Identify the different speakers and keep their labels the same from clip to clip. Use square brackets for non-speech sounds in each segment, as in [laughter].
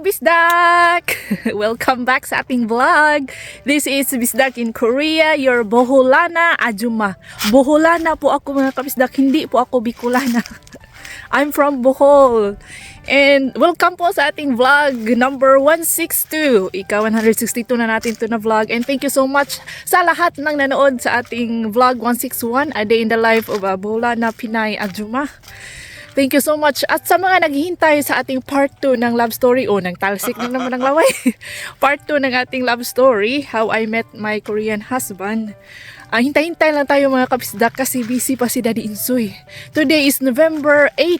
Speaker 1: kabisdak! [laughs] Welcome back sa ating vlog. This is Bisdak in Korea, your Boholana Ajuma. Boholana po ako mga kabisdak, hindi po ako Bicolana. [laughs] I'm from Bohol. And welcome po sa ating vlog number 162. Ika 162 na natin to na vlog. And thank you so much sa lahat ng nanood sa ating vlog 161, A Day in the Life of a Boholana Pinay Ajuma. Thank you so much. At sa mga naghihintay sa ating part 2 ng love story, o ng talsik na naman ang laway. [laughs] part 2 ng ating love story, How I Met My Korean Husband. Ah, hintay-hintay lang tayo mga kapisdak kasi busy pa si Daddy Insoy. Today is November 8, uh,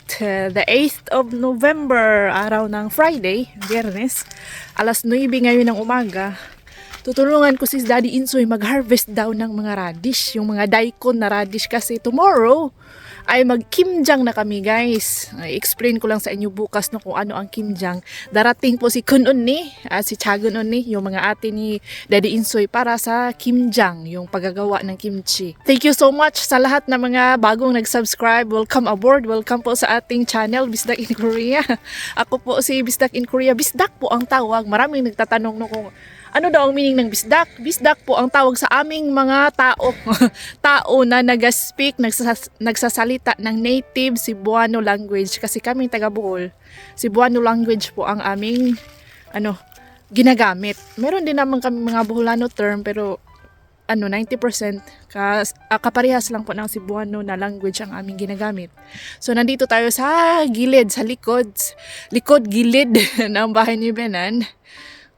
Speaker 1: the 8th of November, araw ng Friday, biyernes. Alas 9 ngayon ng umaga. Tutulungan ko si Daddy Insoy mag-harvest daw ng mga radish, yung mga daikon na radish kasi tomorrow ay mag-kimjang na kami guys. Ay, explain ko lang sa inyo bukas no kung ano ang kimjang. Darating po si Kun Unni, at si Chagun Unni, yung mga ate ni Daddy Insoy para sa kimjang, yung paggagawa ng kimchi. Thank you so much sa lahat ng mga bagong nag-subscribe. Welcome aboard. Welcome po sa ating channel, Bisdak in Korea. [laughs] Ako po si Bisdak in Korea. Bisdak po ang tawag. Maraming nagtatanong no kung ano daw ang meaning ng bisdak? Bisdak po ang tawag sa aming mga tao. [laughs] tao na nag-speak, nagsas- nagsasalita ng native Cebuano language. Kasi kaming taga Bohol, Cebuano language po ang aming ano, ginagamit. Meron din naman kami mga Boholano term pero ano 90% kas, ah, kaparehas lang po ng Cebuano na language ang aming ginagamit. So nandito tayo sa gilid, sa likod, likod gilid [laughs] ng bahay ni Benan.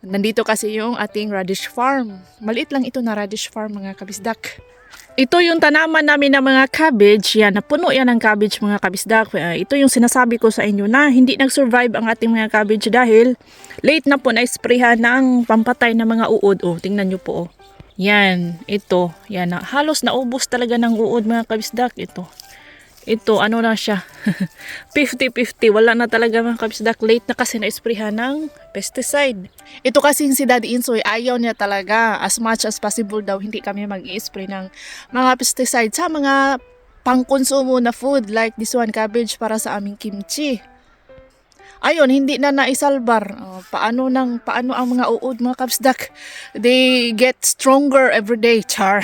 Speaker 1: Nandito kasi yung ating radish farm. Maliit lang ito na radish farm mga kabisdak. Ito yung tanaman namin ng mga cabbage. Yan, napuno yan ng cabbage mga kabisdak. Uh, ito yung sinasabi ko sa inyo na hindi nag-survive ang ating mga cabbage dahil late na po na-sprayhan ng pampatay ng mga uod. Oh, tingnan nyo po. Oh. Yan, ito. Yan, halos naubos talaga ng uod mga kabisdak. Ito. Ito, ano na siya. [laughs] 50-50. Wala na talaga mga kabisdak. Late na kasi na-sprayhan ng pesticide. Ito kasi si Daddy Insoy, ayaw niya talaga. As much as possible daw, hindi kami mag spray ng mga pesticide sa mga pangkonsumo na food like this one, cabbage para sa aming kimchi. Ayun, hindi na naisalbar. Oh, paano nang paano ang mga uod mga kabsdak? They get stronger every day, char.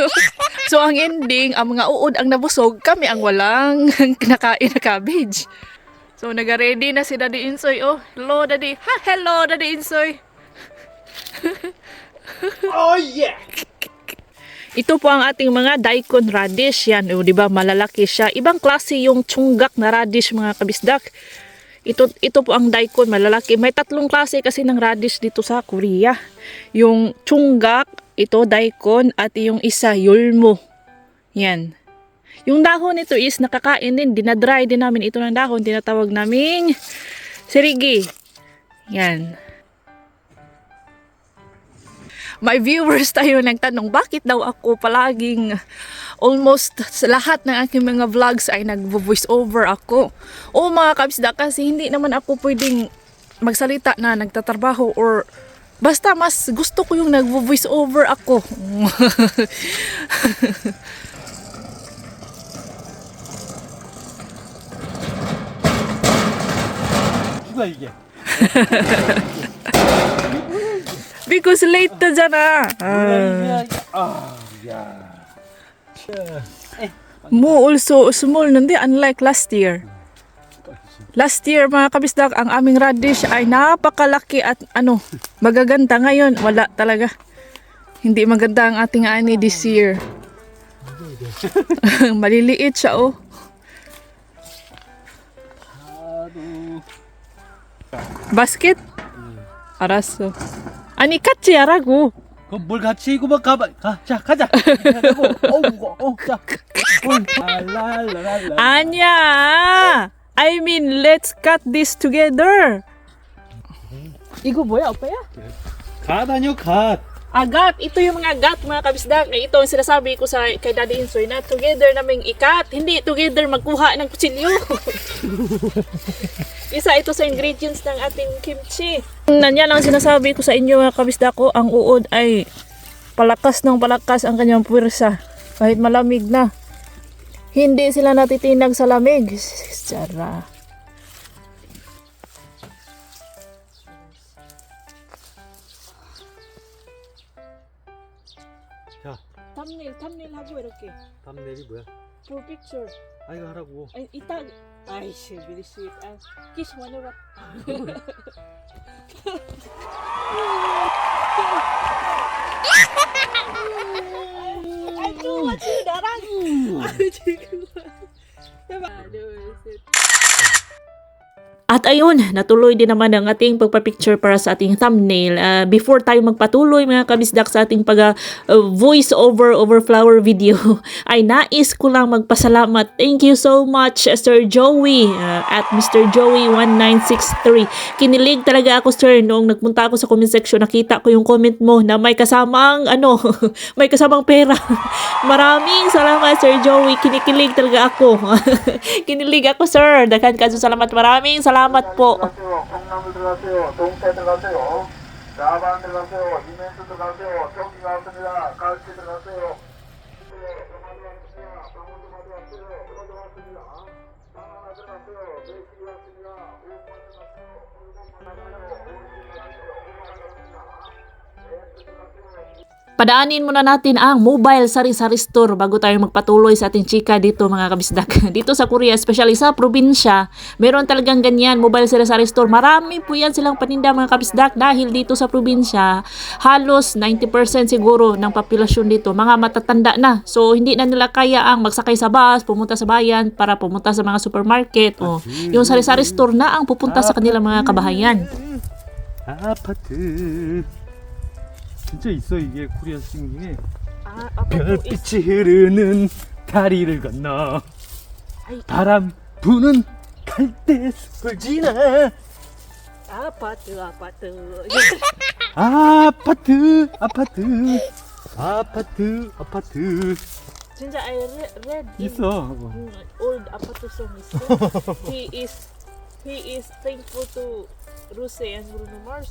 Speaker 1: [laughs] so ang ending, ang mga uod ang nabusog, kami ang walang [laughs] kinakain na cabbage. So naga-ready na si Daddy Insoy. Oh, hello Daddy. Ha, hello Daddy Insoy. [laughs]
Speaker 2: Oh yeah!
Speaker 1: Ito po ang ating mga daikon radish. Yan, o, di ba? Malalaki siya. Ibang klase yung tsunggak na radish, mga kabisdak. Ito, ito po ang daikon, malalaki. May tatlong klase kasi ng radish dito sa Korea. Yung tsunggak, ito daikon, at yung isa, yulmo. Yan. Yung dahon nito is nakakain din. Dinadry din namin ito ng dahon. Tinatawag naming sirigi. Yan. May viewers tayo nagtanong, bakit daw ako palaging almost sa lahat ng aking mga vlogs ay nag-voice over ako. O mga kabisda kasi hindi naman ako pwedeng magsalita na nagtatrabaho or basta mas gusto ko yung nag-voice over ako. [laughs] [laughs] Because late na dyan ah.
Speaker 2: ah. Yeah.
Speaker 1: Mo also small nandi unlike last year. Last year mga kabisdak, ang aming radish ay napakalaki at ano, magaganda ngayon. Wala talaga. Hindi maganda ang ating ani this year. [laughs] Maliliit siya oh. Basket? Araso. Ani katsi arago.
Speaker 2: 그뭘 같이 이거 막 가봐. 가, 자, 가자. [laughs] 가자고. 어우, 어, 자. 랄랄랄랄.
Speaker 1: Anya! I mean, let's cut this together. 이거 뭐야, 오빠야?
Speaker 2: 가 다녀 가.
Speaker 1: Agat, ito yung mga gat mga kabisdak. Eh, Ito ang sinasabi ko sa kay Daddy Insoy na together naming ikat. Hindi together magkuha ng kutsilyo. Isa ito sa ingredients ng ating kimchi. Yan ang sinasabi ko sa inyo mga kabisda ko, ang uod ay palakas ng palakas ang kanyang puwersa kahit malamig na. Hindi sila natitinag sa lamig. Sara.
Speaker 2: 자,
Speaker 3: thumbnail, thumbnail 하고 이렇게.
Speaker 2: thumbnail이 뭐야?
Speaker 3: For picture.
Speaker 2: 아 이거 하라고.
Speaker 3: 아니, 이따, 아이씨, 미리 씨, 아, 끼시 마녀라. 사랑. 아니 지금 At ayun, natuloy din naman ang ating pagpa-picture para sa ating thumbnail. Ah, before tayo magpatuloy mga kabisdak sa ating pag ah, voice over over flower video, [laughs] ay nais ko lang magpasalamat. Thank you so much Sir Joey ah, at Mr. Joey 1963. Kinilig talaga ako sir noong nagpunta ako sa comment section. Nakita ko yung comment mo na may kasamang ano, [laughs] may kasamang pera. [laughs] Maraming salamat Sir Joey. Kinikilig talaga ako. Kinilig ako sir. Daghan ka sa salamat. Maraming salamat po.
Speaker 1: 들어가세요. 콩나물 들어가세요. 동태 들어가세요. 자반 들어가세요. 이멘트 들어가세요.
Speaker 3: Padaanin muna natin ang mobile sari-sari store bago tayo magpatuloy sa ating chika dito mga kabisdak. [laughs] Dito sa Korea, especially sa probinsya, meron talagang ganyan, mobile sari-sari store. Marami po yan silang paninda mga kabisdak dahil dito sa probinsya, halos 90% siguro ng populasyon dito, mga matatanda na. So, hindi na nila kaya ang magsakay sa bus, pumunta sa bayan para pumunta sa mga supermarket. O, yung sari-sari store na ang pupunta sa kanilang mga kabahayan.
Speaker 2: 아파트. 진짜 있어 이게 코리아 중에
Speaker 3: Ah,
Speaker 2: 별빛이 흐르는 다리를 건너 바람 부는 갈대 숲을 지나
Speaker 3: Apat, apat.
Speaker 2: 아파트 아파트 아파트 아파트
Speaker 3: 진짜 I read, read in
Speaker 2: 있어
Speaker 3: old Apato song is he is he is thankful to Ruse and Bruno Mars.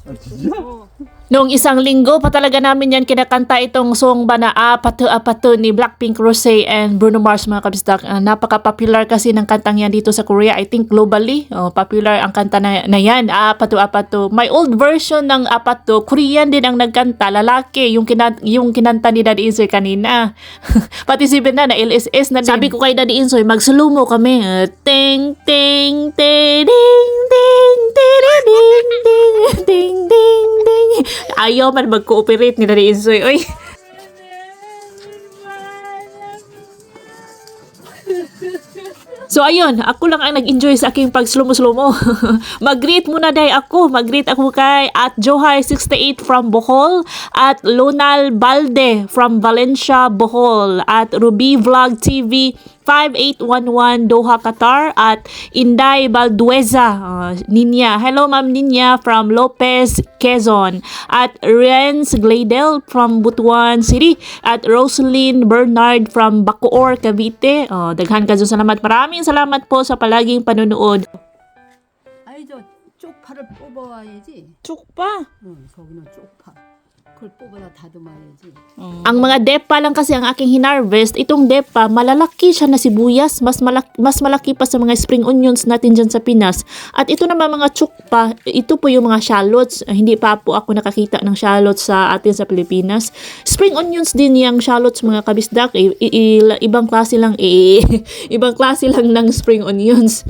Speaker 3: Oh. Noong isang linggo pa talaga namin yan kinakanta itong song ba na Apato Apato ni Blackpink, Rose and Bruno Mars mga kabisdak. Ah, napaka-popular kasi ng kantang yan dito sa Korea. I think globally, oh, popular ang kanta na, na yan, Apato Apato. May old version ng Apato, Korean din ang nagkanta, lalaki, yung, kinan yung kinanta ni Daddy Insoy kanina. [laughs] Pati si Ben na, na LSS na din. Sabi ko kay Daddy Insoy, mag-slow-mo kami. Ah, ting, ting, ting, ding, ding, ding, ding, ding, ding, ding, ding. Ayaw man mag-cooperate ni Daddy Insoy. Oy. So ayun, ako lang ang nag-enjoy sa aking pag slow slow mo. [laughs] Mag-greet muna dahil ako. Mag-greet ako kay at Johay68 from Bohol at Lonal Balde from Valencia, Bohol at Ruby Vlog TV 5811 Doha, Qatar at Inday Baldueza uh, Ninya. Hello Ma'am Ninya from Lopez, Quezon at Renz Gladel from Butuan City at Rosalyn Bernard from Bacoor, Cavite. Uh, daghan ka dyan salamat. Maraming salamat po sa palaging panonood.
Speaker 4: 아니 저 쪽파를 뽑아야지.
Speaker 3: Chukpa.
Speaker 4: 응, 거기는 쪽파. kulpobola dadumayaji. Mm.
Speaker 3: Ang mga depa lang kasi ang aking hinarvest, itong depa, malalaki siya na sibuyas, mas malaki, mas malaki pa sa mga spring onions natin dyan sa Pinas. At ito naman mga tsukpa, ito po yung mga shallots. Eh, hindi pa po ako nakakita ng shallots sa atin sa Pilipinas. Spring onions din yung shallots mga kabisdak. I- i- i- ibang klase lang, i- [laughs] ibang klase lang ng spring onions.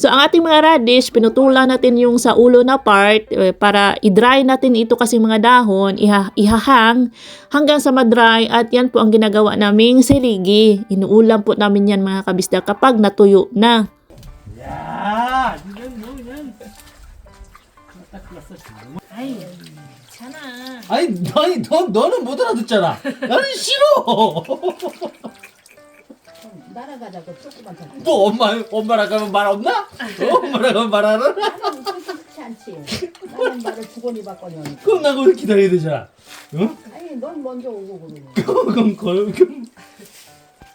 Speaker 3: So ang ating mga radish, pinutulan natin yung sa ulo na part eh, para i-dry natin ito kasi mga dahon, iha ihahang hanggang sa madry at yan po ang ginagawa naming siligi. Inuulam po namin yan mga kabisda kapag natuyo na.
Speaker 2: 야 이건 뭐 그냥 딱 클났어 지금
Speaker 3: Ay, sana.
Speaker 2: 아니 아니 너 너는 못 알아듣잖아 나는 싫어
Speaker 4: 날아가자고 조그만 저.
Speaker 2: 뭐 엄마 엄마랑 가면 말 없나 어, 엄마랑 가면 말 알아
Speaker 4: 나는 그렇지 않지. 나는 말을 주거니 받거니 하니까.
Speaker 2: 그럼 나 거기 기다려야 되잖아 응
Speaker 4: 아니 넌 먼저 오고 그러고.
Speaker 2: 그럼 걸 그럼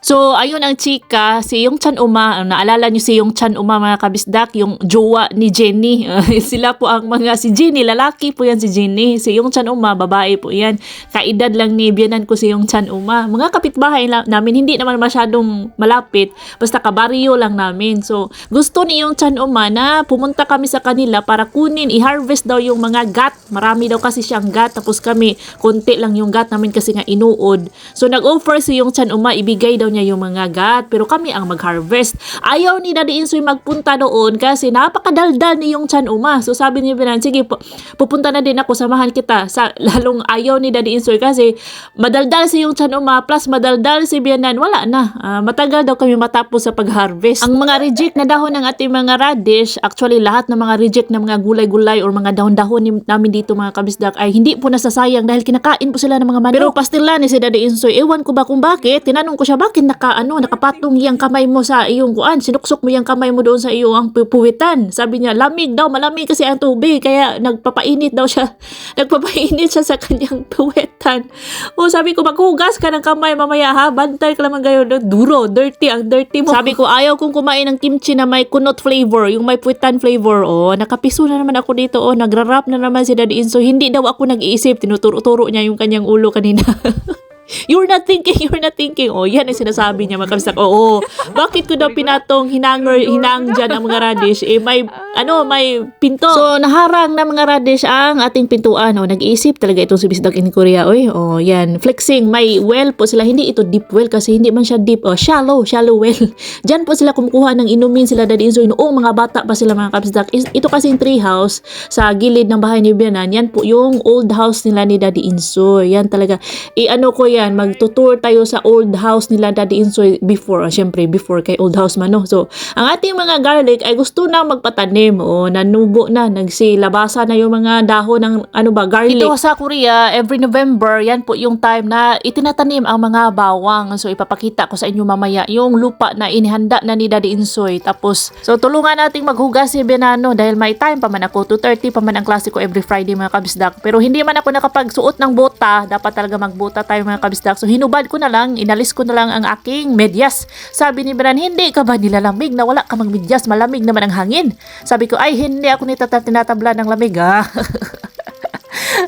Speaker 3: So, ayun ang chika, si Yung Chan Uma, naalala niyo si Yung Chan Uma mga kabisdak, yung jowa ni Jenny. [laughs] sila po ang mga, si Jenny, lalaki po yan si Jenny. Si Yung Chan Uma, babae po yan. Kaedad lang ni biyanan ko si Yung Chan Uma. Mga kapitbahay namin, hindi naman masyadong malapit, basta kabaryo lang namin. So, gusto ni Yung Chan Uma na pumunta kami sa kanila para kunin, i-harvest daw yung mga gat. Marami daw kasi siyang gat, tapos kami, konti lang yung gat namin kasi nga inuod. So, nag-offer si Yung Chan Uma, ibigay daw niya yung mga gat, pero kami ang mag-harvest. Ayaw ni Daddy Insoy magpunta doon kasi napakadaldal ni Yung Chan Uma. So, sabi ni Binan, sige, pu- pupunta na din ako, samahan kita. Sa, [laughs] lalong ayaw ni Daddy Insoy kasi madaldal si Yung Chan Uma plus madaldal si Bianan. Wala na. Ah, matagal daw kami matapos sa pag-harvest. Ang mga reject na dahon ng ating mga radish, actually lahat ng mga reject na mga gulay-gulay or mga dahon-dahon namin dito mga kabisdak ay hindi po nasasayang dahil kinakain po sila ng mga manok. Pero pastilan ni si Daddy Insoy, ewan ko ba kung bakit, tinanong ko siya, bakit naka, ano, nakapatong yung kamay mo sa iyong kuan, sinuksok mo yung kamay mo doon sa iyong pu- puwitan. Sabi niya, lamig daw, malamig kasi ang tubig, kaya nagpapainit daw siya, [laughs] nagpapainit siya sa kanyang [laughs] puwitan. O sabi ko, maghugas ka ng kamay mamaya ha, bantay ka naman gayon, duro, dirty, ang dirty mo. Sabi ko, ayaw kong kumain ng kimchi na may kunot flavor, yung may puwitan flavor. O, nakapiso na naman ako dito, o, nagra-rap na naman si Daddy Inso, hindi daw ako nag-iisip, tinuturo-turo niya yung kanyang ulo kanina. [laughs] You're not thinking, [laughs] you're not thinking. Oh, yan ang sinasabi niya mga kabistak. Oo, bakit ko daw pinatong hinanger, hinang dyan ang mga radish? Eh, may, ano, may pinto. So, naharang na mga radish ang ating pintuan. Oh, nag-iisip talaga itong si Bisdak in Korea. Oy, oh, yan. Flexing. May well po sila. Hindi ito deep well kasi hindi man siya deep. Oh, shallow, shallow well. [laughs] Dyan po sila kumukuha ng inumin sila daddy Insoy. Noong mga bata pa sila mga kabisdak. Is- Ito kasi yung tree house sa gilid ng bahay ni Bianan. Yan po yung old house nila ni Daddy Insoy. Yan talaga. I-ano ko yan, magtutour tayo sa old house nila Daddy Insoy before. Ah, Siyempre, before kay old house man, no? So, ang ating mga garlic ay gusto na magpatanim. O, nanubo na, nagsilabasa na yung mga dahon ng, ano ba, garlic. Ito sa Korea, every November, yan po yung time na itinatanim ang mga bawang. So, ipapakita ko sa inyo mamaya yung lupa na inihanda na ni Daddy Insoy. Tapos, so, tulungan nating maghugas si Benano dahil may time pa man ako. 2.30 pa man ang klase ko every Friday mga kabisdak. Pero hindi man ako nakapagsuot ng bota. Dapat talaga magbuta tayo mga kabisdak. So, hinubad ko na lang, inalis ko na lang ang aking medyas. Sabi ni Benan, hindi ka ba nilalamig na wala ka mang medyas? Malamig naman ang hangin. Sabi ko, ay hindi ako nitata- tinatabla ng lamig ah. [laughs]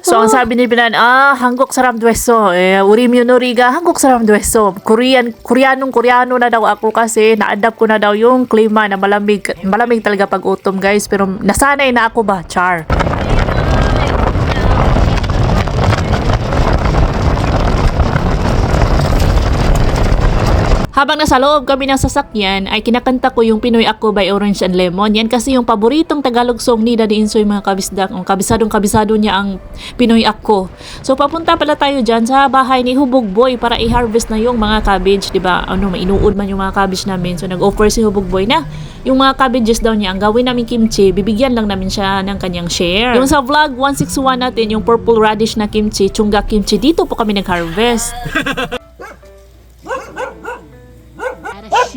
Speaker 3: So, ang sabi ni Binan, ah, hanggok saram dweso. Eh, urim yun noriga, hanggok saram dweso. Korean, Koreanong Koreano na daw ako kasi na-adapt ko na daw yung klima na malamig, malamig talaga pag utom guys. Pero nasanay na ako ba, char. Habang nasa loob kami ng sasakyan, ay kinakanta ko yung Pinoy Ako by Orange and Lemon. Yan kasi yung paboritong Tagalog song ni Daddy Insoy mga kabisdak. Ang kabisadong kabisado niya ang Pinoy Ako. So papunta pala tayo dyan sa bahay ni Hubog Boy para i-harvest na yung mga cabbage. ba Ano, mainuod man yung mga cabbage namin. So nag-offer si Hubog Boy na yung mga cabbages daw niya, ang gawin namin kimchi, bibigyan lang namin siya ng kanyang share. Yung sa vlog 161 natin, yung purple radish na kimchi, chunga kimchi, dito po kami nag-harvest. [laughs]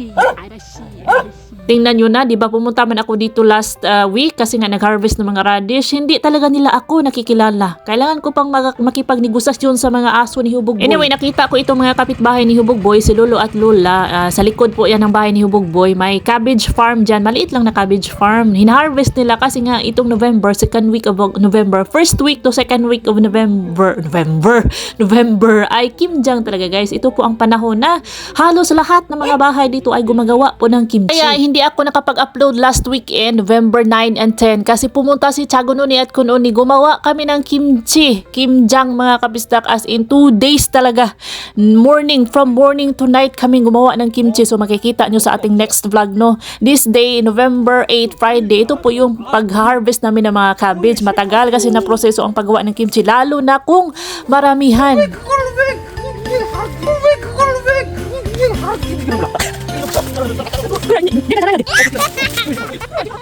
Speaker 5: Arashi, ah! Ah! arashi.
Speaker 3: Tingnan nyo na, di ba pumunta man ako dito last uh, week kasi nga nag-harvest ng mga radish. Hindi talaga nila ako nakikilala. Kailangan ko pang makipagnegosasyon sa mga aso ni Hubog Boy. Anyway, nakita ko itong mga kapitbahay ni Hubog Boy, si Lolo at Lola. Uh, sa likod po yan ng bahay ni Hubog Boy. May cabbage farm dyan. Maliit lang na cabbage farm. Hinaharvest nila kasi nga itong November, second week of November. First week to second week of November. November. November. Ay, Kim Jang talaga guys. Ito po ang panahon na halos lahat ng mga bahay dito ay gumagawa po ng kimchi. Kaya hindi ako nakapag-upload last weekend, November 9 and 10 kasi pumunta si Chago Nuni at Kununi. Gumawa kami ng kimchi, kimjang mga kabistak as in 2 days talaga. Morning, from morning to night kami gumawa ng kimchi. So makikita nyo sa ating next vlog no. This day, November 8, Friday, ito po yung pag-harvest namin ng mga cabbage. Matagal kasi na proseso ang paggawa ng kimchi lalo na kung maramihan.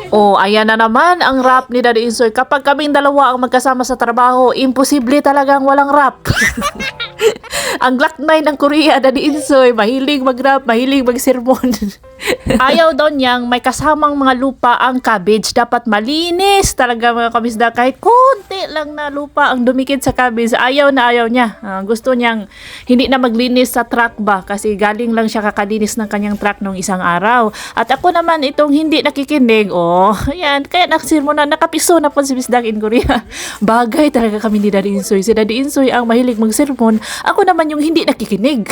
Speaker 3: Oh, ayan na naman ang rap ni Daddy Insoy. Kapag kaming dalawa ang magkasama sa trabaho, imposible talagang walang rap. [laughs] ang Glock 9 ng Korea, Daddy Insoy, mahilig mag-rap, mahilig mag-sermon. [laughs] Ayaw daw niyang may kasamang mga lupa ang cabbage. Dapat malinis talaga mga kamisda. Kahit konti lang na lupa ang dumikit sa cabbage. Ayaw na ayaw niya. Ah, gusto niyang hindi na maglinis sa truck ba. Kasi galing lang siya kakalinis ng kanyang truck nung isang araw. At ako naman itong hindi nakikinig. Oh, ayan. Kaya naksirmo na nakapiso na po si Miss Dag in Korea. [laughs] Bagay talaga kami ni Daddy Insoy. Si Daddy Insoy ang mahilig mag-sermon. Ako naman yung hindi nakikinig.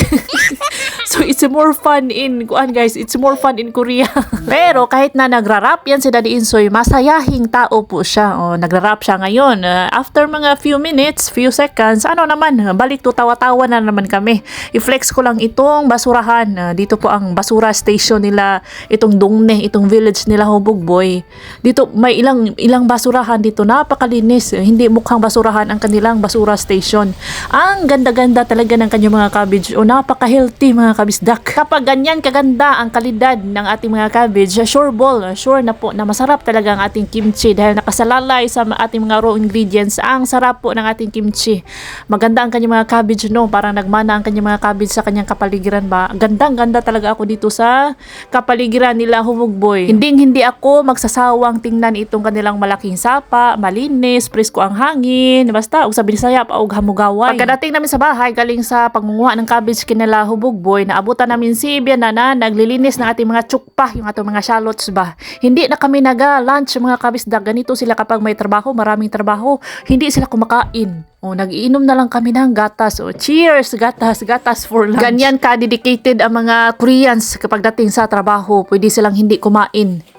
Speaker 3: [laughs] so it's more fun in kuan guys, it's more fun in Korea. [laughs] Pero kahit na nagra-rap yan si Daddy Insoy, masayahing tao po siya. Oh, nagra-rap siya ngayon. Uh, after mga few minutes, few seconds, ano naman, balik to tawa-tawa na naman kami. I-flex ko lang itong basurahan. Uh, dito po ang basura station nila, itong Dongne, itong village nila Hubog Boy. Dito may ilang ilang basurahan dito, napakalinis. Hindi mukhang basurahan ang kanilang basura station. Ang ganda-ganda talaga ng kanyang mga cabbage. O napaka-healthy mga kabisdak. Kapag ganyan kaganda ang kalidad ng ating mga cabbage, sure ball, sure na po na masarap talaga ang ating kimchi dahil nakasalalay sa ating mga raw ingredients. Ang sarap po ng ating kimchi. Maganda ang kanyang mga cabbage no, parang nagmana ang kanyang mga cabbage sa kanyang kapaligiran ba. Gandang-ganda talaga ako dito sa kapaligiran nila Humugboy. Hindi hindi ako magsasawang tingnan itong kanilang malaking sapa, malinis, presko ang hangin, basta og sa Bisaya pa og hamugaway. Pagkadating namin sa bahay galing sa pangunguha ng cabbage kinala Hubugboy, naabutan namin si Bianana naglilinis ng ating mga tsukpa, yung atong mga shallots ba. Hindi na kami naga-lunch mga kabisdag. Ganito sila kapag may trabaho, maraming trabaho. Hindi sila kumakain. O, nagiinom na lang kami ng gatas. O, cheers! Gatas, gatas for lunch. Ganyan ka-dedicated ang mga Koreans kapag dating sa trabaho. Pwede silang hindi kumain.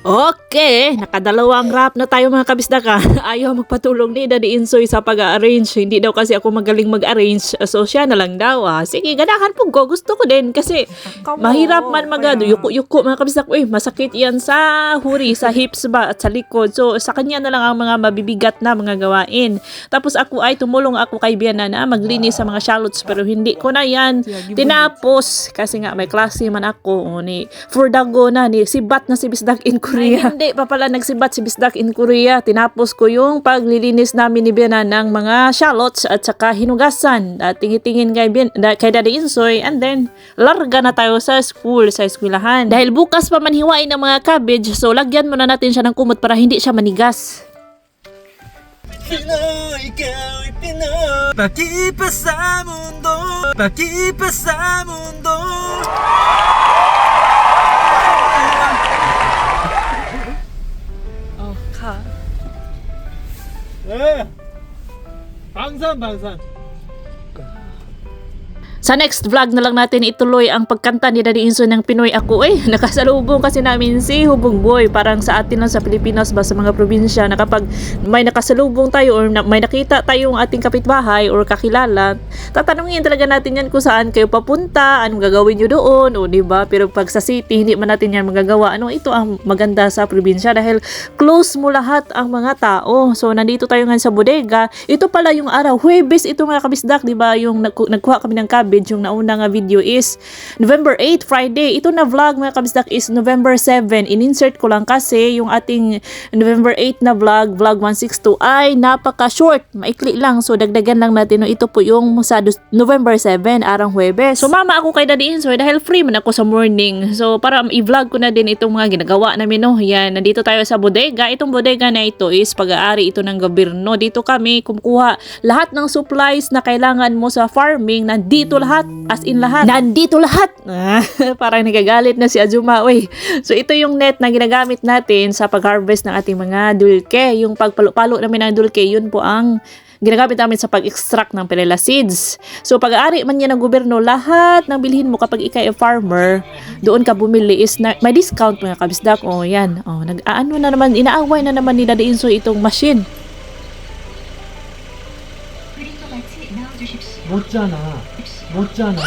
Speaker 3: Okay, nakadalawang rap na tayo mga kabisdaka. [laughs] Ayaw magpatulong ni Daddy Insoy sa pag-arrange. Hindi daw kasi ako magaling mag-arrange. So siya na lang daw. Ah. Sige, ganahan po ko. Gusto ko din kasi mahirap man magado. Yuko-yuko mga kabisdak. Uy, masakit yan sa huri, sa hips ba at sa likod. So sa kanya na lang ang mga mabibigat na mga gawain. Tapos ako ay tumulong ako kay Biana na maglinis sa mga shallots pero hindi ko na yan tinapos kasi nga may klase man ako o ni Furdago na ni sibat na si Bisdak in Korea. hindi pa pala nagsibat si Bisdak in Korea. Tinapos ko yung paglilinis namin ni Biana ng mga shallots at saka hinugasan at tingin-tingin kay, Bien, da, kay Daddy Insoy and then larga na tayo sa school, sa eskwelahan. Dahil bukas pa man hiwain ng mga cabbage so lagyan muna natin siya ng kumot para hindi siya manigas.
Speaker 2: Pinoy, ikaw ay Pinoy Pag-iiba sa mundo Pag-iiba sa mundo 네 방산 방산
Speaker 3: Sa next vlog na lang natin ituloy ang pagkanta ni Daddy Inso ng Pinoy Ako. Eh, [laughs] nakasalubong kasi namin si Hubong Boy. Parang sa atin lang sa Pilipinas ba sa mga probinsya na kapag may nakasalubong tayo or na, may nakita tayong ating kapitbahay or kakilala, tatanungin talaga natin yan kung saan kayo papunta, anong gagawin nyo doon, o di ba? Pero pag sa city, hindi man natin yan magagawa. Ano, ito ang maganda sa probinsya dahil close mo lahat ang mga tao. So, nandito tayo ngayon sa bodega. Ito pala yung araw, Huwebes, ito mga kabisdak, di ba? Yung nagku- nagkuha kami ng cabbage, yung nauna nga video is November 8, Friday. Ito na vlog mga kabisdak is November 7. In-insert ko lang kasi yung ating November 8 na vlog, vlog 162 ay napaka-short, maikli lang. So, dagdagan lang natin. No? Ito po yung sa November 7, arang Huwebes. Sumama ako kay Daddy Insoy dahil free man ako sa morning. So, para i-vlog ko na din itong mga ginagawa namin. No? Yan, nandito tayo sa bodega. Itong bodega na ito is pag-aari ito ng gobyerno. Dito kami kumukuha lahat ng supplies na kailangan mo sa farming. Nandito lahat As in lahat. Nandito lahat. Ah, [laughs] parang nagagalit na si Azuma. Uy. So, ito yung net na ginagamit natin sa pag-harvest ng ating mga dulke. Yung pagpalo-palo namin ng dulke, yun po ang ginagamit namin sa pag-extract ng perela seeds. So pag-aari man yan ng gobyerno, lahat ng bilhin mo kapag ikaw ay farmer, doon ka bumili is na, may discount mga kabisdak. O yan, o, nag-aano na naman, inaaway na naman ni Daddy Insoy itong machine.
Speaker 2: 못잖아 못 자나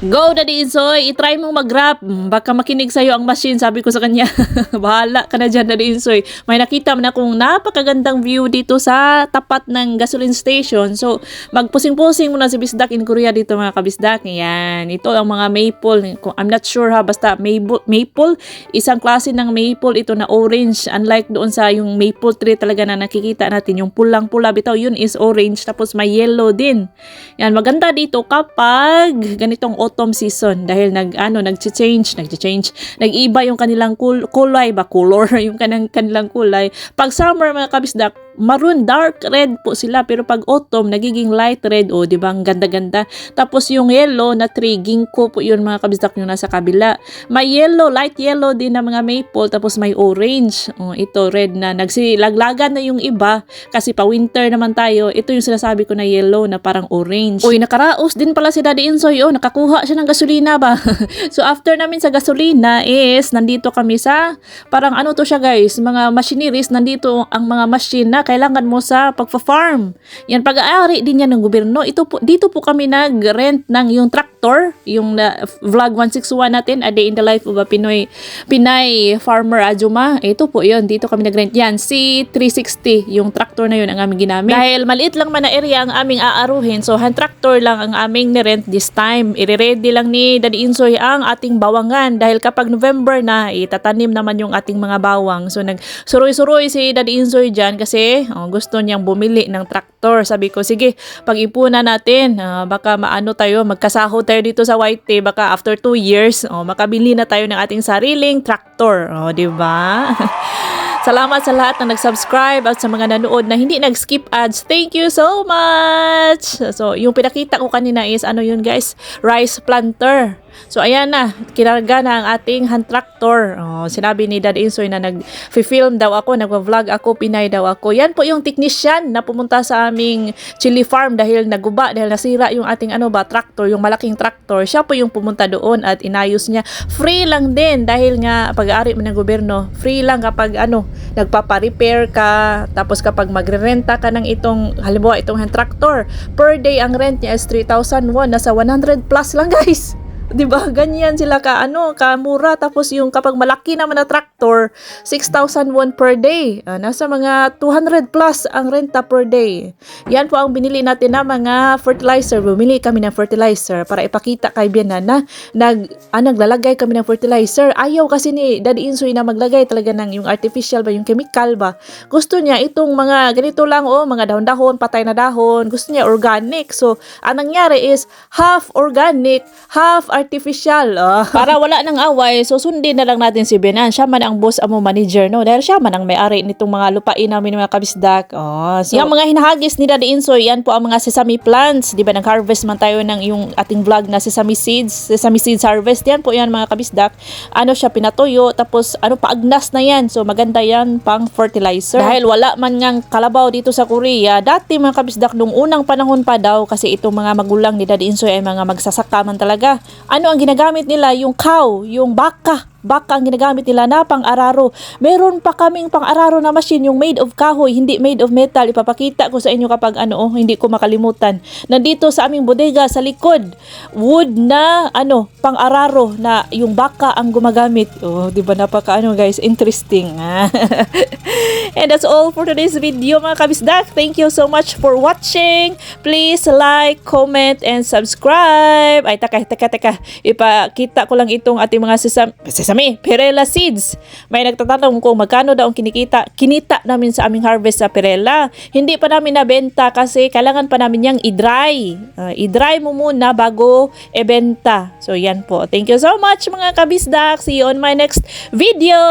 Speaker 3: Go Daddy Insoy, itry mong mag-rap. Baka makinig sa'yo ang machine, sabi ko sa kanya. [laughs] Bahala ka na dyan Daddy Insoy. May nakita man akong napakagandang view dito sa tapat ng gasoline station. So, magpusing-pusing muna si Bisdak in Korea dito mga kabisdak. Yan, ito ang mga maple. Kung- I'm not sure ha, basta maple, maple. Isang klase ng maple ito na orange. Unlike doon sa yung maple tree talaga na nakikita natin. Yung pulang-pula bitaw, yun is orange. Tapos may yellow din. Yan, maganda dito kapag ganitong autumn season dahil nag ano nagche-change, nagche-change, nag-iba yung kanilang kul- kulay ba color [laughs] yung kanang kanilang kulay. Pag summer mga kabisdak, maroon dark red po sila pero pag autumn nagiging light red o di ba ang ganda-ganda. Tapos yung yellow na tree ginkgo po yun mga kabisdak yung nasa kabila. May yellow, light yellow din na mga maple tapos may orange. Oh, ito red na nagsilaglagan na yung iba kasi pa winter naman tayo. Ito yung sinasabi ko na yellow na parang orange. Uy, nakaraos din pala si Daddy Insoy. Oh, nakakuha siya ng gasolina ba? [laughs] so after namin sa gasolina is nandito kami sa parang ano to siya guys, mga machineries nandito ang mga machine na kailangan mo sa pagfa-farm. Yan pag-aari din yan ng gobyerno. Ito po dito po kami nag-rent ng yung tractor, yung na, vlog 161 natin, A Day in the Life of a Pinoy Pinay Farmer Ajuma. Ito po yun, dito kami nag-rent yan. C360, yung tractor na yun ang aming ginamit. Dahil maliit lang man na area ang aming aaruhin, so hand tractor lang ang aming ni-rent this time. Ire-ready lang ni Daddy Insoy ang ating bawangan dahil kapag November na, itatanim naman yung ating mga bawang. So nagsuroy-suroy si Daddy Insoy dyan kasi oh, gusto niyang bumili ng traktor. Sabi ko, sige, pag-ipunan natin, ah, baka maano tayo, magkasahod tayo dito sa White baka after 2 years, oh, makabili na tayo ng ating sariling traktor. Oh, di ba? [laughs] Salamat sa lahat na nag-subscribe at sa mga nanood na hindi nag-skip ads. Thank you so much! So, yung pinakita ko kanina is ano yun guys? Rice planter. So, ayan na. Kinarga na ang ating hand tractor. Oh, sinabi ni Dad Insoy na nag-film daw ako, nag-vlog ako, pinay daw ako. Yan po yung technician na pumunta sa aming chili farm dahil naguba, dahil nasira yung ating ano ba, tractor, yung malaking tractor. Siya po yung pumunta doon at inayos niya. Free lang din dahil nga pag-aari mo ng gobyerno, free lang kapag ano, nagpapa-repair ka, tapos kapag magre-renta ka ng itong, halimbawa itong hand tractor, per day ang rent niya is 3,000 won, nasa 100 plus lang [laughs] guys. 'Di ba? Ganyan sila ka ano, kamura tapos yung kapag malaki naman na tractor, 6,000 won per day. Ah, nasa mga 200 plus ang renta per day. Yan po ang binili natin na mga fertilizer. Bumili kami ng fertilizer para ipakita kay Biana na nag ah, naglalagay kami ng fertilizer. Ayaw kasi ni Daddy Insoy na maglagay talaga ng yung artificial ba, yung chemical ba. Gusto niya itong mga ganito lang oh, mga dahon-dahon, patay na dahon. Gusto niya organic. So, ang nangyari is half organic, half artificial. Ah. [laughs] Para wala nang away, so sundin na lang natin si Benan. Siya man ang boss amo manager, no? Dahil siya man ang may-ari nitong mga lupain namin mga kabisdak. Oh, so, yung mga hinahagis ni Daddy Insoy, yan po ang mga sesame plants. Di ba, nag-harvest man tayo ng yung ating vlog na sesame seeds, sesame seeds harvest. Yan po yan mga kabisdak. Ano siya, pinatuyo, tapos ano, paagnas na yan. So, maganda yan pang fertilizer. Dahil wala man ngang kalabaw dito sa Korea, dati mga kabisdak, nung unang panahon pa daw, kasi itong mga magulang ni Daddy Insoy ay mga magsasaka man talaga. Ano ang ginagamit nila? Yung cow, yung baka. Baka ang ginagamit nila na pang-araro. Meron pa kaming pang-araro na machine, yung made of kahoy, hindi made of metal. Ipapakita ko sa inyo kapag ano, oh, hindi ko makalimutan. Nandito sa aming bodega sa likod, wood na ano, pang-araro na yung baka ang gumagamit. Oh, di ba napaka ano guys, interesting. [laughs] And that's all for today's video mga kabisdak. Thank you so much for watching. Please like, comment, and subscribe. Ay, taka, taka, taka. Ipakita ko lang itong ating mga sesame, sesame, perela seeds. May nagtatanong kung magkano daw ang kinikita. Kinita namin sa aming harvest sa perela. Hindi pa namin nabenta kasi kailangan pa namin yang i-dry. Ah, i-dry mo muna bago ibenta. So, yan po. Thank you so much mga kabisdak. See you on my next video.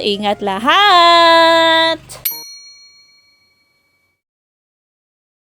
Speaker 3: Ingat lahat!